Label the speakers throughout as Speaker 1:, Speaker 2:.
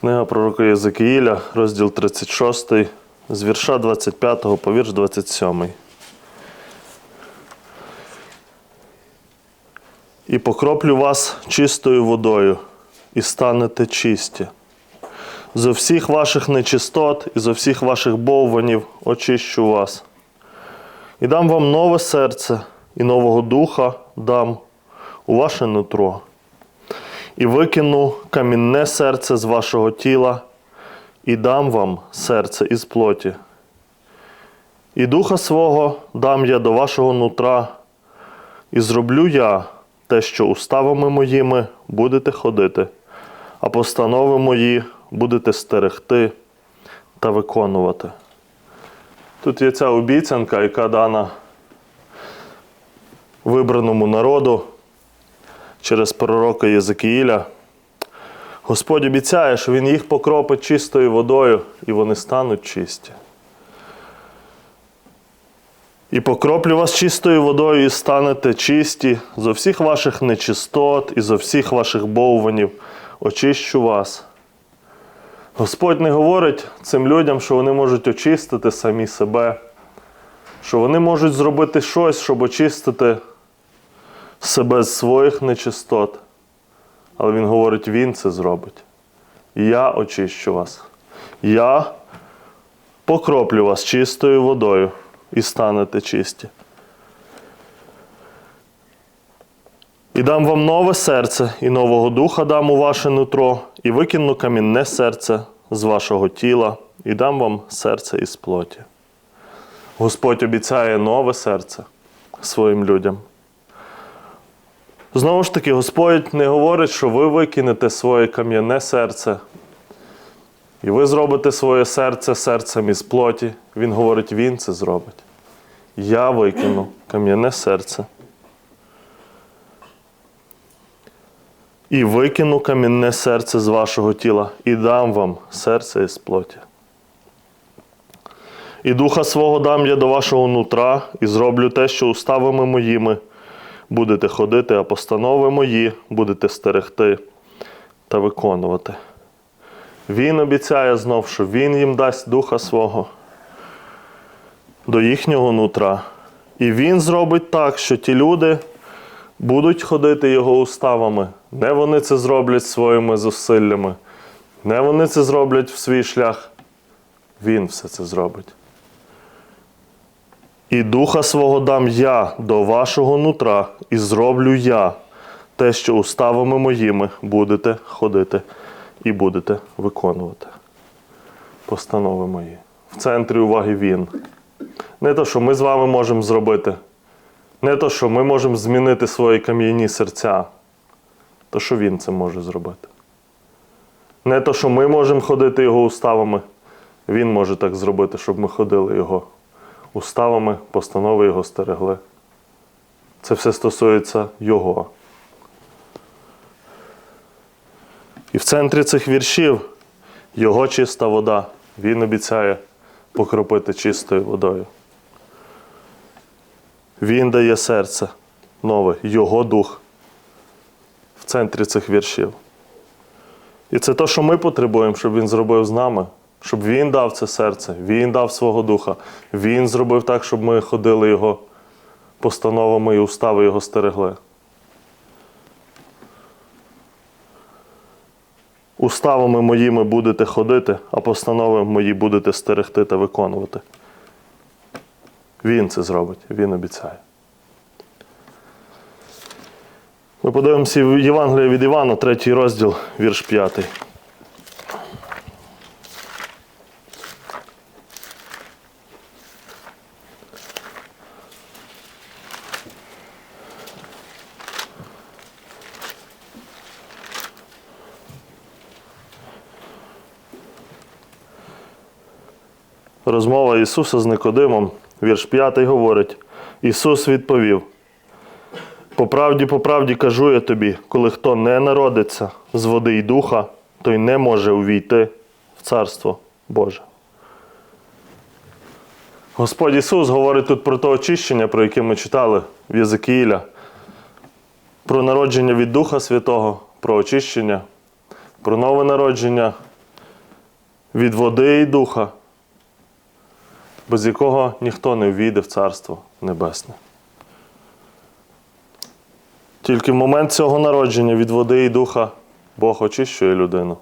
Speaker 1: Книга пророка Єзекіїля, розділ 36, з вірша 25 по вірш 27. І покроплю вас чистою водою, і станете чисті. Зо всіх ваших нечистот і зо всіх ваших бовванів очищу вас. І дам вам нове серце, і нового духа дам у ваше нутро. І викину камінне серце з вашого тіла, і дам вам серце із плоті. І духа свого дам я до вашого нутра, і зроблю я те, що уставами моїми будете ходити, а постанови мої будете стерегти та виконувати. Тут є ця обіцянка, яка дана вибраному народу через пророка Єзекіїля. Господь обіцяє, що Він їх покропить чистою водою, і вони стануть чисті. І покроплю вас чистою водою, і станете чисті зо всіх ваших нечистот і зо всіх ваших бовванів очищу вас. Господь не говорить цим людям, що вони можуть очистити самі себе, що вони можуть зробити щось, щоб очистити себе з своїх нечистот. Але Він говорить, Він це зробить. Я очищу вас. Я покроплю вас чистою водою і станете чисті. І дам вам нове серце, і нового духа дам у ваше нутро, і викину камінне серце з вашого тіла, і дам вам серце із плоті. Господь обіцяє нове серце своїм людям. Знову ж таки, Господь не говорить, що ви викинете своє кам'яне серце, і ви зробите своє серце серцем із плоті. Він говорить, Він це зробить. Я викину кам'яне серце. І викину камінне серце з вашого тіла, і дам вам серце із плоті. І духа свого дам я до вашого нутра, і зроблю те, що уставами моїми будете ходити, а постанови мої будете стерегти та виконувати. Він обіцяє знов, що Він їм дасть духа свого до їхнього нутра. І Він зробить так, що ті люди будуть ходити його уставами. Не вони це зроблять своїми зусиллями, не вони це зроблять в свій шлях. Він все це зробить. І духа свого дам я до вашого нутра, і зроблю я те, що уставами моїми будете ходити і будете виконувати. Постанови мої. В центрі уваги Він. Не те, що ми з вами можемо зробити, не те, що ми можемо змінити свої кам'яні серця, то що Він це може зробити. Не те, що ми можемо ходити Його уставами, Він може так зробити, щоб ми ходили Його уставами, постанови Його стерегли. Це все стосується Його. І в центрі цих віршів Його чиста вода. Він обіцяє покропити чистою водою. Він дає серце нове, Його дух в центрі цих віршів. І це те, що ми потребуємо, щоб Він зробив з нами, щоб Він дав це серце, Він дав свого духа, Він зробив так, щоб ми ходили Його постановами і устави Його стерегли. Уставами моїми будете ходити, а постанови мої будете стерегти та виконувати. Він це зробить, він обіцяє. Ми подивимося в Євангелія від Івана, третій розділ, вірш п'ятий. Розмова Ісуса з Никодимом, вірш 5 говорить: Ісус відповів: По правді, по правді кажу я тобі, коли хто не народиться з води й духа, той не може увійти в Царство Боже. Господь Ісус говорить тут про те очищення, про яке ми читали в Єзекіїля, про народження від Духа Святого, про очищення, про нове народження від води і духа, без якого ніхто не ввійде в Царство Небесне. Тільки в момент цього народження від води і духа Бог очищує людину.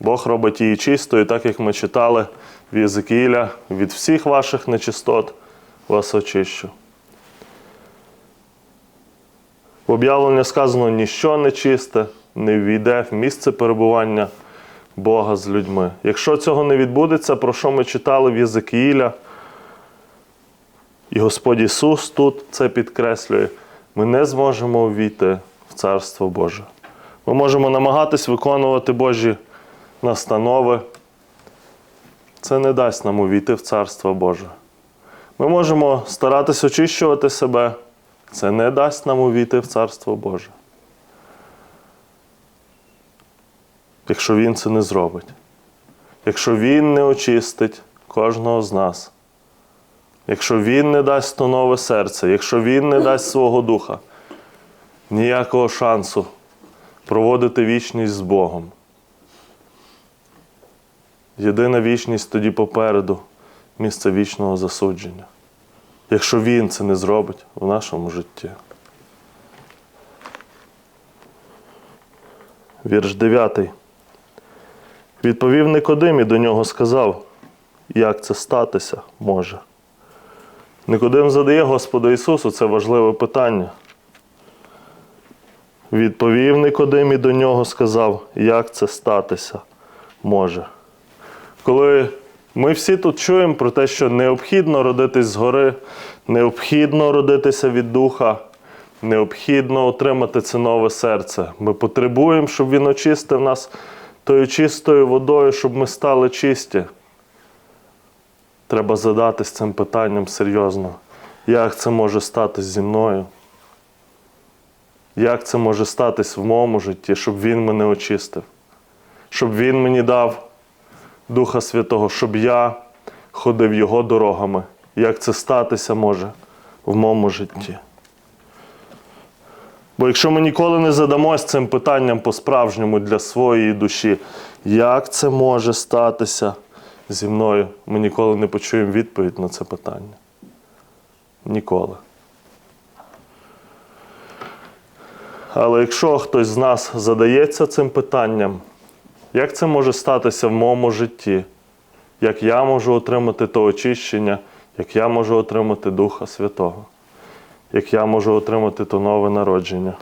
Speaker 1: Бог робить її чистою, так як ми читали в Єзекіїля, від всіх ваших нечистот вас очищу. В об'явленні сказано, ніщо нечисте не ввійде в місце перебування Бога з людьми. Якщо цього не відбудеться, про що ми читали в Єзекіїля, і Господь Ісус тут це підкреслює, ми не зможемо ввійти в Царство Боже. Ми можемо намагатись виконувати Божі настанови. Це не дасть нам увійти в Царство Боже. Ми можемо старатись очищувати себе. Це не дасть нам увійти в Царство Боже. Якщо Він це не зробить. Якщо Він не очистить кожного з нас. Якщо Він не дасть то нове серце, якщо Він не дасть свого духа, ніякого шансу проводити вічність з Богом. Єдина вічність тоді попереду місце вічного засудження. Якщо Він це не зробить в нашому житті. Вірш 9. Відповів Никодим і до нього сказав, як це статися може. Никодим задає Господу Ісусу це важливе питання. Відповів Никодим і до нього сказав, як це статися може. Коли ми всі тут чуємо про те, що необхідно родитись згори, необхідно родитися від духа, необхідно отримати це нове серце. Ми потребуємо, щоб він очистив нас тою чистою водою, щоб ми стали чисті. Треба задатись цим питанням серйозно. Як це може статись зі мною? Як це може статись в моєму житті, щоб Він мене очистив, щоб Він мені дав Духа Святого, щоб я ходив Його дорогами. Як це статися може в моєму житті? Бо якщо ми ніколи не задамось цим питанням по-справжньому для своєї душі, як це може статися зі мною, ми ніколи не почуємо відповідь на це питання. Ніколи. Але якщо хтось з нас задається цим питанням, як це може статися в моєму житті? Як я можу отримати то очищення, як я можу отримати Духа Святого, як я можу отримати то нове народження,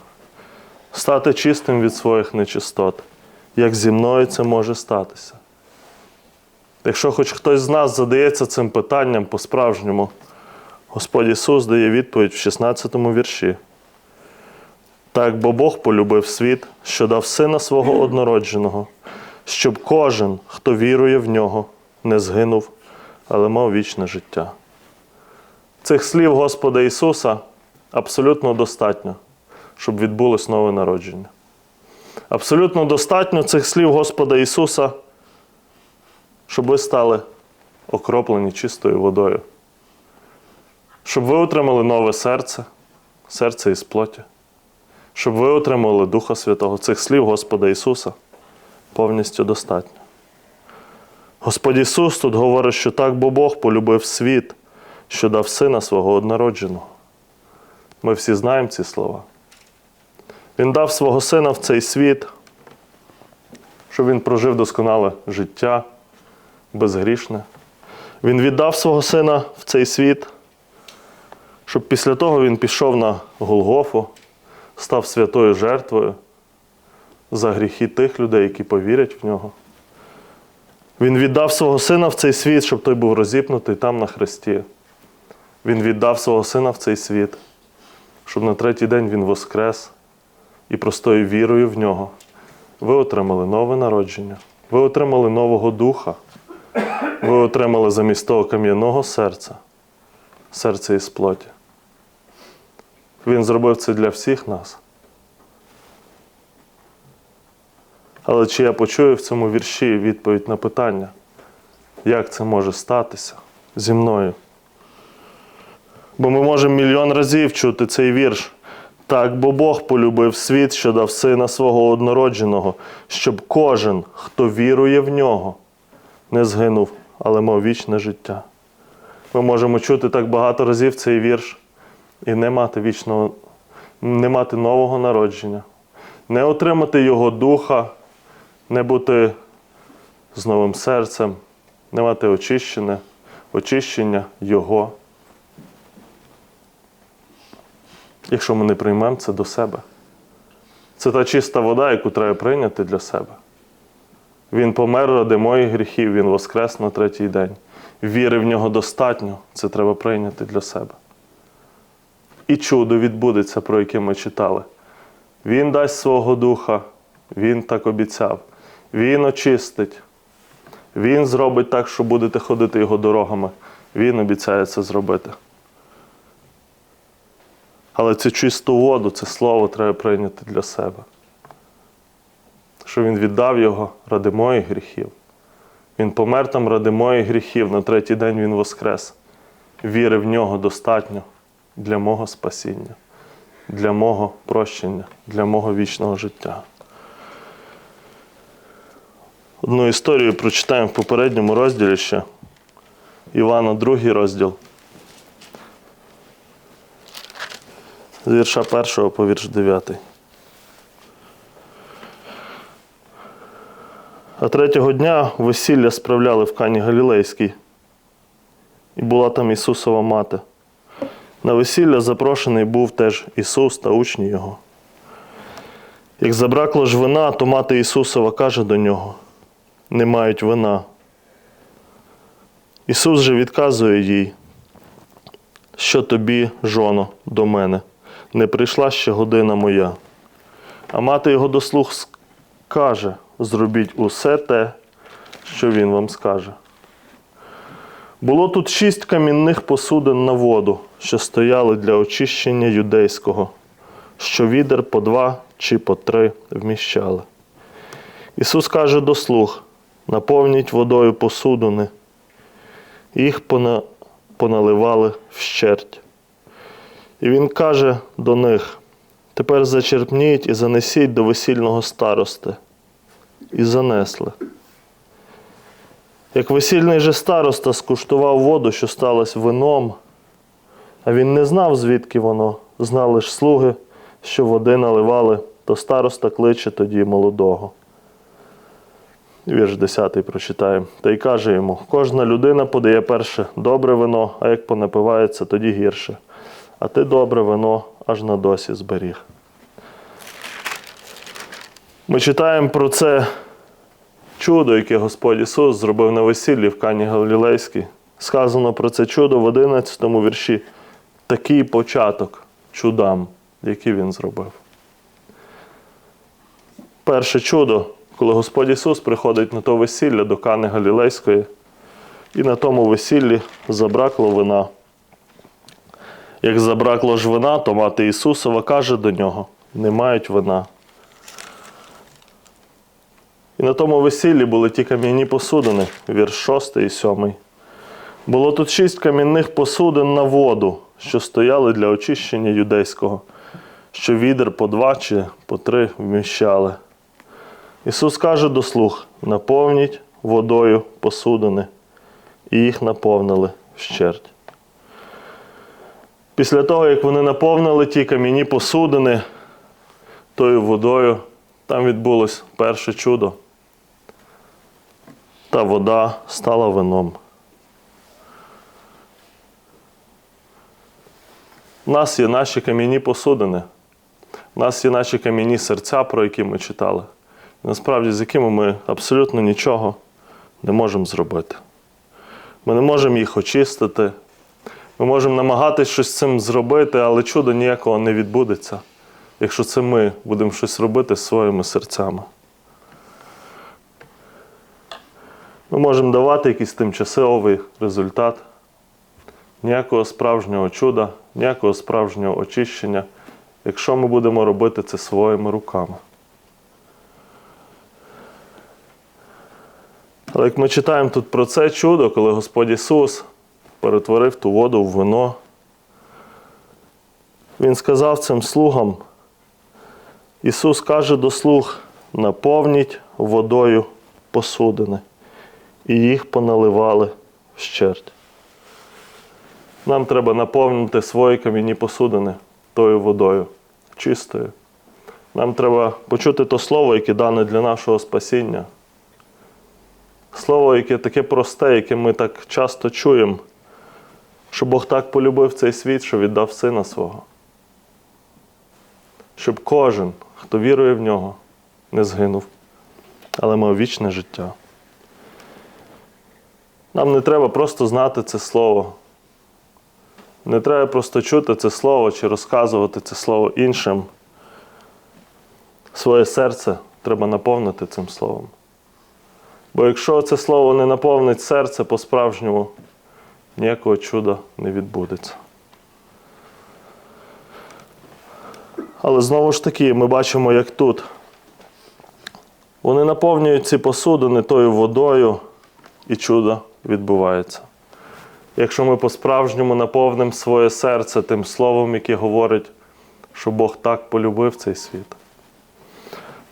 Speaker 1: стати чистим від своїх нечистот, як зі мною це може статися? Якщо хоч хтось з нас задається цим питанням по-справжньому, Господь Ісус дає відповідь в 16 вірші. Так, бо Бог полюбив світ, що дав сина свого однородженого, щоб кожен, хто вірує в нього, не згинув, але мав вічне життя. Цих слів Господа Ісуса абсолютно достатньо, щоб відбулось нове народження. Абсолютно достатньо цих слів Господа Ісуса, щоб ви стали окроплені чистою водою, щоб ви отримали нове серце, серце із плоті щоб ви отримали Духа Святого. Цих слів Господа Ісуса повністю достатньо. Господь Ісус тут говорить, що так, бо Бог полюбив світ, що дав Сина свого однородженого. Ми всі знаємо ці слова. Він дав свого Сина в цей світ, щоб Він прожив досконале життя, безгрішне. Він віддав свого Сина в цей світ, щоб після того Він пішов на Голгофу, став святою жертвою за гріхи тих людей, які повірять в нього. Він віддав свого сина в цей світ, щоб той був розіпнутий там на хресті. Він віддав свого сина в цей світ, щоб на третій день він воскрес і простою вірою в нього. Ви отримали нове народження, ви отримали нового духа, ви отримали замість того кам'яного серця, серце із плоті. Він зробив це для всіх нас. Але чи я почую в цьому вірші відповідь на питання, як це може статися зі мною? Бо ми можемо мільйон разів чути цей вірш. Так, бо Бог полюбив світ, що дав сина свого однородженого, щоб кожен, хто вірує в нього, не згинув, але мав вічне життя. Ми можемо чути так багато разів цей вірш і не мати вічного, не мати нового народження, не отримати Його духа, не бути з новим серцем, не мати очищене, очищення Його. Якщо ми не приймемо це до себе. Це та чиста вода, яку треба прийняти для себе. Він помер ради моїх гріхів, Він воскрес на третій день. Віри в нього достатньо, це треба прийняти для себе. І чудо відбудеться, про яке ми читали. Він дасть свого духа, Він так обіцяв. Він очистить. Він зробить так, що будете ходити його дорогами. Він обіцяє це зробити. Але цю чисту воду, це слово треба прийняти для себе. Що Він віддав його ради моїх гріхів. Він помер там ради моїх гріхів, на третій день Він воскрес. Віри в нього достатньо для мого спасіння, для мого прощення, для мого вічного життя. Одну історію прочитаємо в попередньому розділі ще. Івана, другий розділ. З вірша першого по вірш дев'ятий. А третього дня весілля справляли в Кані Галілейській, і була там Ісусова мати. На весілля запрошений був теж Ісус та учні Його. Як забракло ж вина, то мати Ісусова каже до нього: не мають вина. Ісус же відказує їй, що тобі, жоно, до мене, не прийшла ще година моя. А мати його до слух каже: зробіть усе те, що він вам скаже. Було тут шість камінних посудин на воду, що стояли для очищення юдейського, що відер по два чи по три вміщали. Ісус каже до слуг: наповніть водою посудини, їх поналивали вщерть. І Він каже до них: тепер зачерпніть і занесіть до весільного старости. І занесли. Як весільний же староста скуштував воду, що сталося вином, а він не знав, звідки воно, знали ж слуги, що води наливали, то староста кличе тоді молодого. Вірш 10 прочитаємо. Та й каже йому: кожна людина подає перше добре вино, а як понапивається, тоді гірше. А ти добре вино аж на досі зберіг. Ми читаємо про це чудо, яке Господь Ісус зробив на весіллі в Кані Галілейській. Сказано про це чудо в 11 вірші. Такий початок чудам, які Він зробив. Перше чудо, коли Господь Ісус приходить на то весілля до Кани Галілейської, і на тому весіллі забракло вина. Як забракло ж вина, то мати Ісусова каже до нього: не мають вина. І на тому весіллі були ті кам'яні посудини, вірш 6 і 7. Було тут шість кам'яних посудин на воду, що стояли для очищення юдейського, що відер по два чи по три вміщали. Ісус каже до слуг: наповніть водою посудини, і їх наповнили вщерть. Після того, як вони наповнили ті кам'яні посудини тою водою, там відбулось перше чудо. Та вода стала вином. У нас є наші кам'яні посудини, у нас є наші кам'яні серця, про які ми читали. І насправді, з якими ми абсолютно нічого не можемо зробити. Ми не можемо їх очистити. Ми можемо намагатися щось з цим зробити, але чудо ніякого не відбудеться, якщо це ми будемо щось робити своїми серцями. Ми можемо давати якийсь тимчасовий результат, ніякого справжнього чуда, ніякого справжнього очищення, якщо ми будемо робити це своїми руками. Але як ми читаємо тут про це чудо, коли Господь Ісус перетворив ту воду в вино, Він сказав цим слугам, Ісус каже до слуг, наповніть водою посудини і їх поналивали вщерть. Нам треба наповнити свої кам'яні посудини тою водою, чистою. Нам треба почути то слово, яке дане для нашого спасіння. Слово, яке таке просте, яке ми так часто чуємо, що Бог так полюбив цей світ, що віддав сина свого. Щоб кожен, хто вірує в нього, не згинув, але мав вічне життя. Нам не треба просто знати це слово. Не треба просто чути це слово чи розказувати це слово іншим. Своє серце треба наповнити цим словом. Бо якщо це слово не наповнить серце по-справжньому, ніякого чуда не відбудеться. Але знову ж таки, ми бачимо, як тут. Вони наповнюють ці посудини тою водою, і чудо відбувається. Якщо ми по-справжньому наповнимо своє серце тим словом, яке говорить, що Бог так полюбив цей світ,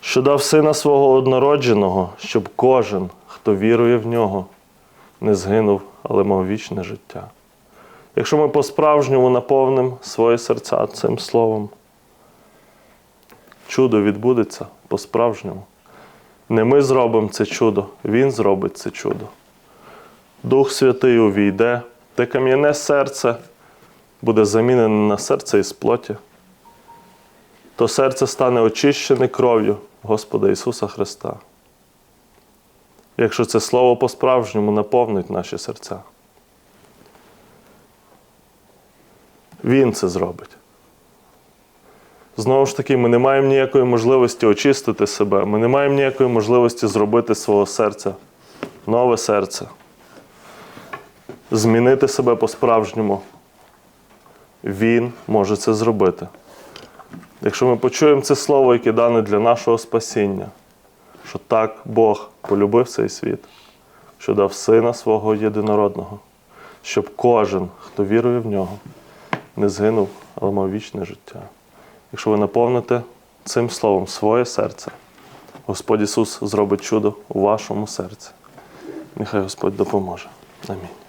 Speaker 1: що дав сина свого однородженого, щоб кожен, хто вірує в нього, не згинув, але мав вічне життя. Якщо ми по-справжньому наповнимо своє серця цим словом, чудо відбудеться по-справжньому. Не ми зробимо це чудо, Він зробить це чудо. Дух Святий увійде, те кам'яне серце буде замінене на серце із плоті. То серце стане очищене кров'ю Господа Ісуса Христа. Якщо це Слово по-справжньому наповнить наші серця. Він це зробить. Знову ж таки, ми не маємо ніякої можливості очистити себе, ми не маємо ніякої можливості зробити свого серця нове серце, змінити себе по-справжньому. Він може це зробити. Якщо ми почуємо це слово, яке дане для нашого спасіння, що так Бог полюбив цей світ, що дав Сина свого єдинородного, щоб кожен, хто вірує в нього, не згинув, але мав вічне життя. Якщо ви наповните цим словом своє серце, Господь Ісус зробить чудо у вашому серці. Нехай Господь допоможе. Амінь.